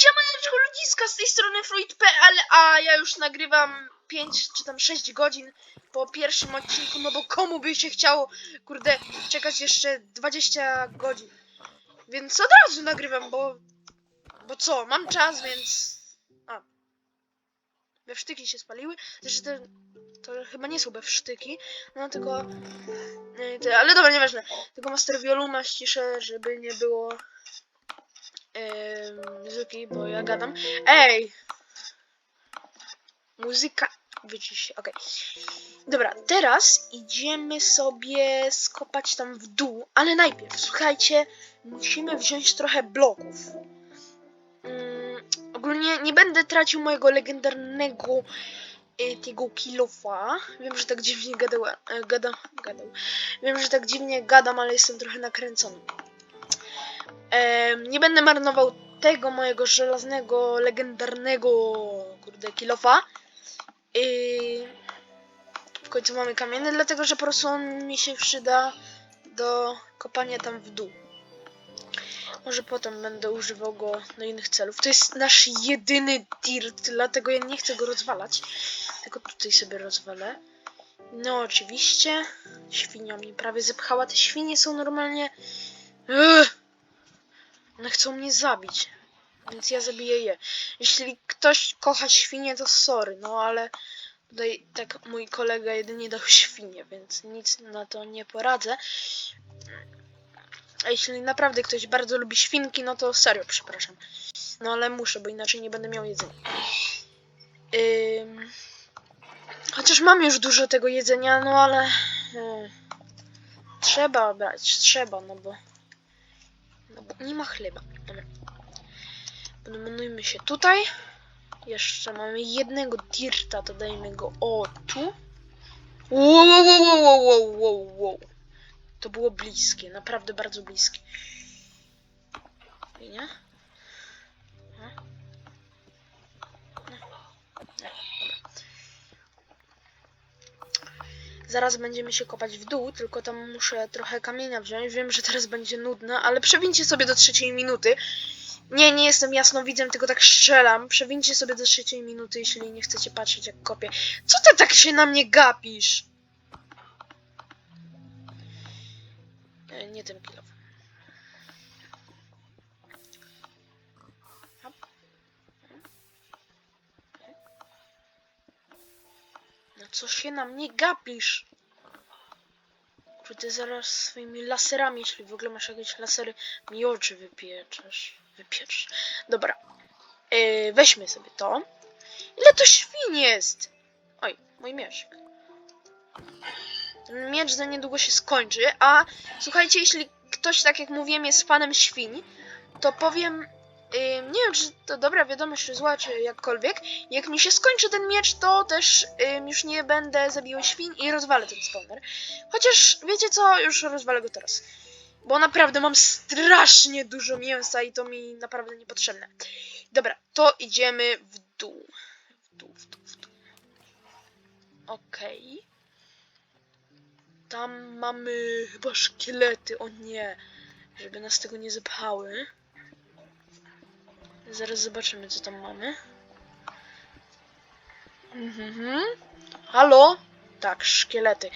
Siemaneczko ludziska z tej strony Fruit.pl, a ja już nagrywam 5 czy tam 6 godzin po pierwszym odcinku, no bo komu by się chciało, kurde, czekać jeszcze 20 godzin. Więc od razu nagrywam, bo... Bo co, mam czas, więc... A. Bewsztyki się spaliły, zresztą to, to chyba nie są bewsztyki, no tylko... y, ale dobra, nieważne. Tylko Master Violuma ściszę, żeby nie było em, muzyki, bo ja gadam. Ej! Muzyka. Wycisz, okej. Dobra, teraz idziemy sobie skopać tam w dół, ale najpierw, słuchajcie, musimy wziąć trochę bloków. Mm, ogólnie nie będę tracił mojego legendarnego y, tego kilofa. Wiem, że tak dziwnie gadał, e, gadam, gadał. Wiem, że tak dziwnie gadam, ale jestem trochę nakręcony. Em, nie będę marnował tego mojego żelaznego, legendarnego, kurde, kilofa. I w końcu mamy kamienny, dlatego że po prostu on mi się przyda do kopania tam w dół. Może potem będę używał go do innych celów. To jest nasz jedyny dirt, dlatego ja nie chcę go rozwalać. Tylko tutaj sobie rozwalę. No oczywiście. Świnia mnie prawie zepchała. Te świnie są normalnie... One chcą mnie zabić. Więc ja zabiję je. Jeśli ktoś kocha świnie, to sorry, no ale tutaj tak mój kolega jedynie dał świnie, więc nic na to nie poradzę. A jeśli naprawdę ktoś bardzo lubi świnki, no to serio, przepraszam. No ale muszę, bo inaczej nie będę miał jedzenia. Ym... Chociaż mam już dużo tego jedzenia, no ale... y, Trzeba brać, trzeba, no bo... No bo nie ma chleba. Dobra. Się tutaj. Jeszcze mamy jednego dirta, to dajmy go o tu. Wow, wow, wow, wow, wow, wow. To było bliskie, naprawdę bardzo bliskie. Nie? Zaraz będziemy się kopać w dół, tylko tam muszę trochę kamienia wziąć. Wiem, że teraz będzie nudne, ale przewincie sobie do trzeciej minuty. Nie, nie jestem jasnowidzem, tylko tak strzelam. Przewincie sobie do trzeciej minuty, jeśli nie chcecie patrzeć jak kopię. Co ty tak się na mnie gapisz? E, nie tym kilo. No co się na mnie gapisz? Kurde, zaraz swoimi laserami, jeśli w ogóle masz jakieś lasery, mi oczy wypieczesz. Wypiecz. Dobra. Yy, weźmy sobie to. Ile to świn jest? Oj, mój mieczek. Ten miecz za niedługo się skończy, a słuchajcie, jeśli ktoś, tak jak mówiłem, jest fanem świń, to powiem, nie wiem, czy to dobra wiadomość, czy zła, czy jakkolwiek, jak mi się skończy ten miecz, to też już nie będę zabijał świń i rozwalę ten spawner. Chociaż, wiecie co, już rozwalę go teraz. Bo naprawdę mam strasznie dużo mięsa i to mi naprawdę niepotrzebne. Dobra, to idziemy w dół. W dół, w dół, w dół. Okej. Tam mamy chyba szkielety, o nie. Żeby nas tego nie zepchały. Zaraz zobaczymy, co tam mamy. Mhm. Halo? Tak, szkielety.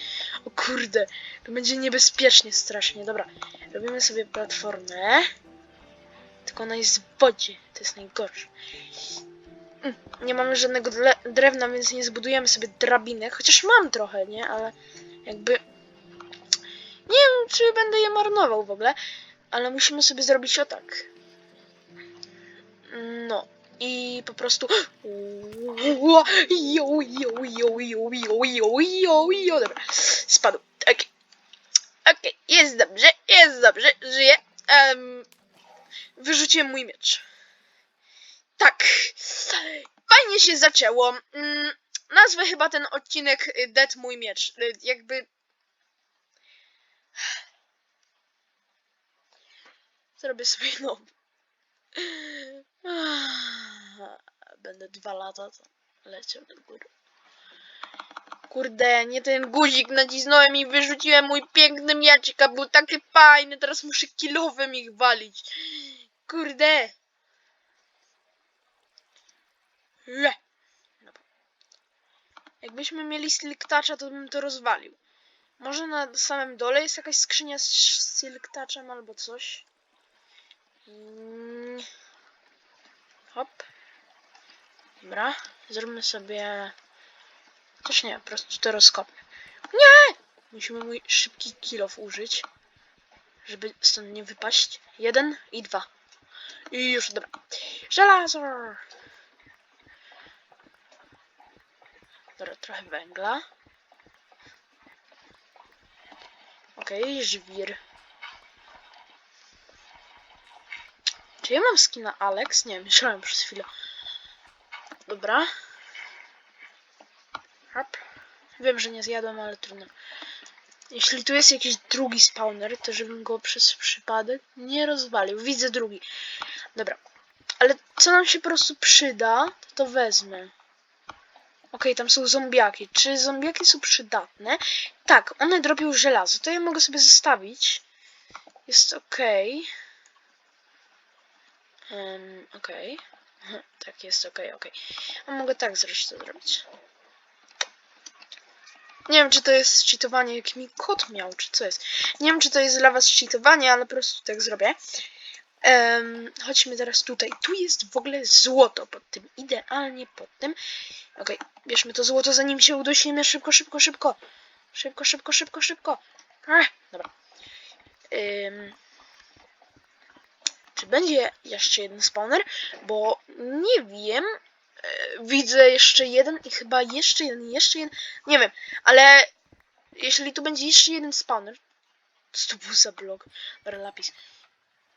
O kurde, to będzie niebezpiecznie strasznie. Dobra, robimy sobie platformę. Tylko ona jest w wodzie, to jest najgorsze. Mm, Nie mamy żadnego drewna, więc nie zbudujemy sobie drabinek. Chociaż mam trochę, nie? Ale jakby... Nie wiem, czy będę je marnował w ogóle. Ale musimy sobie zrobić o tak. No. I po prostu... Jo, jo, jo, jo, jo, jo, jo, jo. Dobra, spadł. Okej. Okej, jest dobrze, jest dobrze, żyję. Um, wyrzuciłem mój miecz. Tak. Fajnie się zaczęło. Mm, nazwę chyba ten odcinek y, Dead mój miecz. Y, Jakby... Zrobię sobie nowy. Będę dwa lata leciał do góry. Kurde, nie ten guzik nacisnąłem i wyrzuciłem mój piękny mieczek, a był taki fajny, teraz muszę kilowym ich walić. Kurde. Le. Jakbyśmy mieli silk toucha, to bym to rozwalił. Może na samym dole jest jakaś skrzynia z silk touchem albo coś. Hop. Dobra, zróbmy sobie... Też nie, po prostu to. Nie! Musimy mój szybki kilof użyć, żeby stąd nie wypaść. Jeden i dwa. I już, dobra. Żelazo! Dobra, trochę węgla. Okej, żwir. Czy ja mam skina Alex? Nie, myślałem przez chwilę. Dobra. Hop. Wiem, że nie zjadłem, ale trudno. Jeśli tu jest jakiś drugi spawner, to żebym go przez przypadek nie rozwalił. Widzę drugi. Dobra. Ale co nam się po prostu przyda, to to wezmę. Okej, tam są zombiaki. Czy zombiaki są przydatne? Tak, one drobią żelazo. To ja mogę sobie zostawić. Jest okej. Um, okej. Mhm, Tak, jest okej, okej. A mogę tak zresztą zrobić. Nie wiem, czy to jest cheatowanie, jak mi kot miał, czy co jest. Nie wiem, czy to jest dla was cheatowanie, ale po prostu tak zrobię. Em, chodźmy teraz tutaj. Tu jest w ogóle złoto pod tym. Idealnie pod tym. Okej, bierzmy to złoto, zanim się uduśnimy. Szybko, szybko, szybko. Szybko, szybko, szybko, szybko. Ach, dobra. Em, czy będzie jeszcze jeden spawner? Bo nie wiem. E, Widzę jeszcze jeden i chyba jeszcze jeden, jeszcze jeden. Nie wiem, ale jeśli tu będzie jeszcze jeden spawner. Co to był za blok? Dobra, lapis.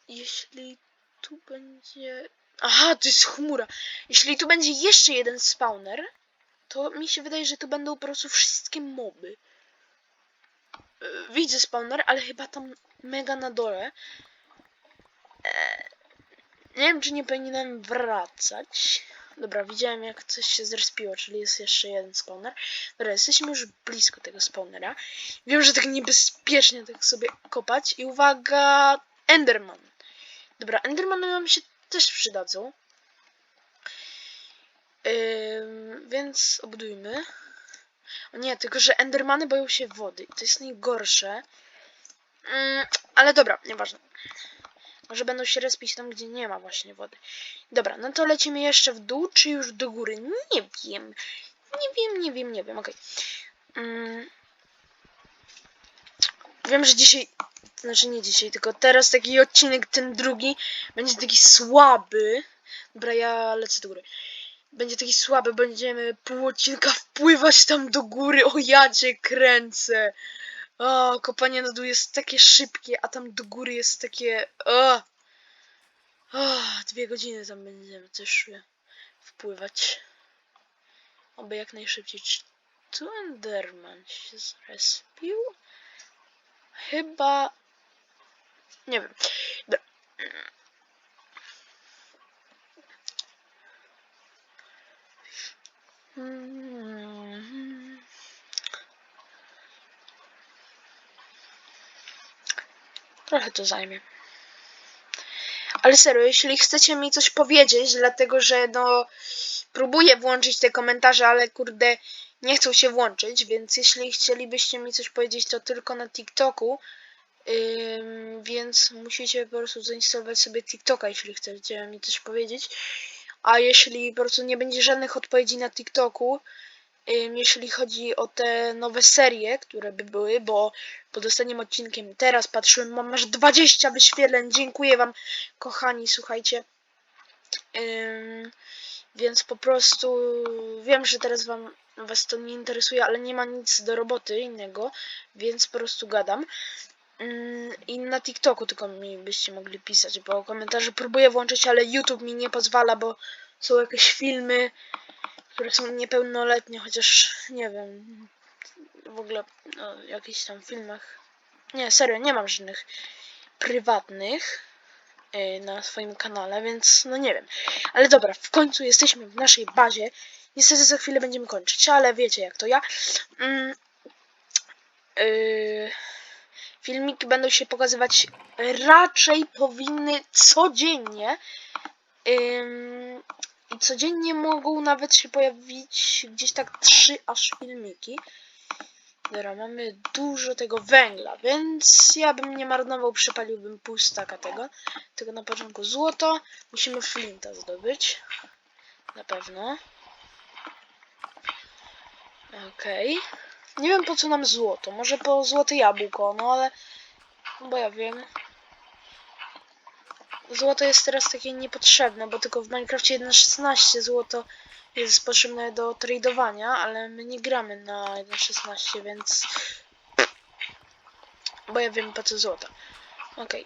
Jeśli tu będzie. Aha, to jest chmura. Jeśli tu będzie jeszcze jeden spawner, to mi się wydaje, że tu będą po prostu wszystkie moby. E, Widzę spawner, ale chyba tam mega na dole. Nie wiem, czy nie powinienem wracać. Dobra, widziałem jak coś się zrespiło, czyli jest jeszcze jeden spawner. Dobra, jesteśmy już blisko tego spawnera. Wiem, że tak niebezpiecznie tak sobie kopać. I uwaga, Enderman. Dobra, Endermany nam się też przydadzą. Ym, więc obudujmy. O nie, tylko że Endermany boją się wody. I to jest najgorsze. Ym, ale dobra, nieważne. Może będą się respić tam, gdzie nie ma właśnie wody. Dobra, no to lecimy jeszcze w dół, czy już do góry? Nie wiem. Nie wiem, nie wiem, nie wiem, okej. Mm. Wiem, że dzisiaj, znaczy nie dzisiaj, tylko teraz taki odcinek, ten drugi, będzie taki słaby. Dobra, ja lecę do góry. Będzie taki słaby, będziemy pół odcinka wpływać tam do góry. O, ja cię kręcę. O, kopanie na dół jest takie szybkie, a tam do góry jest takie... O, o dwie godziny tam będziemy czuję wpływać. Oby jak najszybciej. Czy tu Enderman się zrespił? Chyba... Nie wiem. Dobra. Mm. Trochę to zajmie. Ale serio, jeśli chcecie mi coś powiedzieć, dlatego że no próbuję włączyć te komentarze, ale kurde nie chcą się włączyć, więc jeśli chcielibyście mi coś powiedzieć, to tylko na TikToku. Ym, więc musicie po prostu zainstalować sobie TikToka, jeśli chcecie mi coś powiedzieć. A jeśli po prostu nie będzie żadnych odpowiedzi na TikToku, jeśli chodzi o te nowe serie, które by były, bo pod ostatnim odcinkiem teraz patrzyłem, mam aż 20 wyświetleń. Dziękuję Wam, kochani, słuchajcie. Więc po prostu wiem, że teraz wam was to nie interesuje, ale nie ma nic do roboty innego, więc po prostu gadam. I na TikToku tylko mi byście mogli pisać, bo komentarze próbuję włączyć, ale YouTube mi nie pozwala, bo są jakieś filmy, które są niepełnoletnie, chociaż nie wiem, w ogóle o jakichś tam filmach. Nie, serio, nie mam żadnych prywatnych y, na swoim kanale, więc no nie wiem. Ale dobra, w końcu jesteśmy w naszej bazie. Niestety za chwilę będziemy kończyć, ale wiecie jak to ja. Mm, yy, filmiki będą się pokazywać raczej powinny codziennie. Ym, I codziennie mogą nawet się pojawić gdzieś tak trzy aż filmiki. Dobra, mamy dużo tego węgla, więc ja bym nie marnował, przepaliłbym pół tego. Tylko na początku złoto. Musimy flinta zdobyć. Na pewno. Okej. Nie wiem po co nam złoto. Może po złote jabłko, no ale... Bo ja wiem. Złoto jest teraz takie niepotrzebne, bo tylko w Minecrafcie 1.16 złoto jest potrzebne do tradowania, ale my nie gramy na 1.16, więc... Bo ja wiem po co złoto. Okej.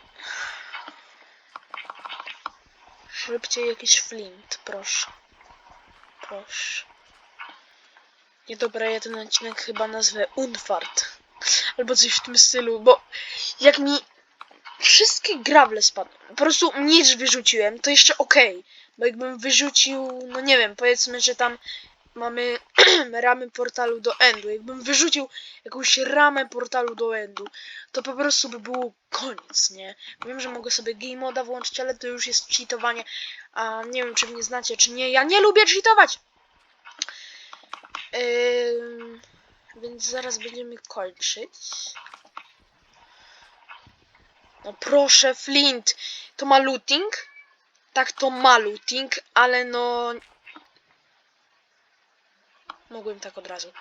Szybciej jakiś flint, proszę. Proszę. Nie dobra, ja ten odcinek chyba nazwę Unfart. Albo coś w tym stylu, bo jak mi wszystkie grable spadły, po prostu miecz wyrzuciłem, to jeszcze okej. Bo jakbym wyrzucił, no nie wiem, powiedzmy, że tam mamy ramy portalu do endu. Jakbym wyrzucił jakąś ramę portalu do endu, to po prostu by było koniec, nie? Wiem, że mogę sobie game moda włączyć, ale to już jest cheatowanie. A nie wiem, czy mnie znacie, czy nie. Ja nie lubię cheatować! Ym, więc zaraz będziemy kończyć. No proszę, Flint. To ma looting? Tak, to ma looting, ale no... Mogłem tak od razu.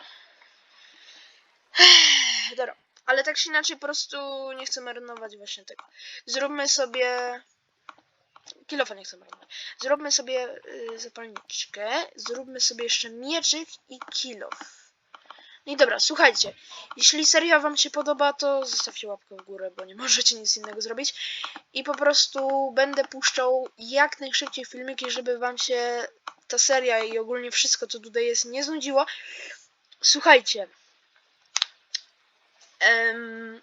Dobra, ale tak czy inaczej po prostu nie chcę marnować właśnie tego. Zróbmy sobie... Kilofa nie chcę marnować. Zróbmy sobie y, zapalniczkę, zróbmy sobie jeszcze mieczyk i kilof. No i dobra, słuchajcie, jeśli seria wam się podoba, to zostawcie łapkę w górę, bo nie możecie nic innego zrobić. I po prostu będę puszczał jak najszybciej filmiki, żeby wam się ta seria i ogólnie wszystko, co tutaj jest, nie znudziło. Słuchajcie. Em,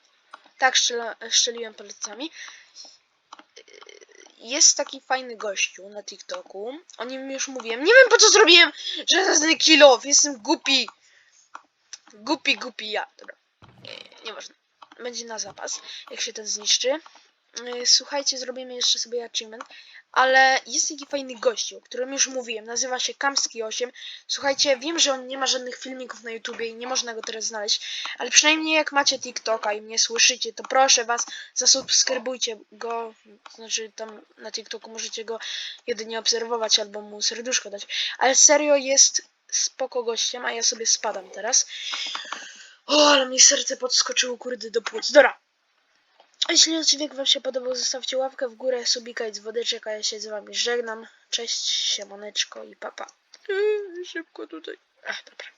tak, szczela, szczeliłem palcami. Jest taki fajny gościu na TikToku. O nim już mówiłem. Nie wiem po co zrobiłem żelazny kill off. Jestem głupi. Głupi, głupi ja. Dobra. Nie, nieważne. Będzie na zapas, jak się ten zniszczy. Yy, Słuchajcie, zrobimy jeszcze sobie achievement. Ale jest taki fajny gościu, o którym już mówiłem. Nazywa się Kamski8. Słuchajcie, wiem, że on nie ma żadnych filmików na YouTubie i nie można go teraz znaleźć. Ale przynajmniej jak macie TikToka i mnie słyszycie, to proszę was, zasubskrybujcie go. Znaczy tam na TikToku możecie go jedynie obserwować albo mu serduszko dać. Ale serio jest spoko gościem, a ja sobie spadam teraz. O, ale mi serce podskoczyło kurde do płuc. Dobra. Jeśli odcinek wam się podobał, zostawcie łapkę w górę, subika i dzwoneczek, a ja się z wami żegnam. Cześć, siemaneczko i papa. Yy, szybko tutaj. Ach, dobra.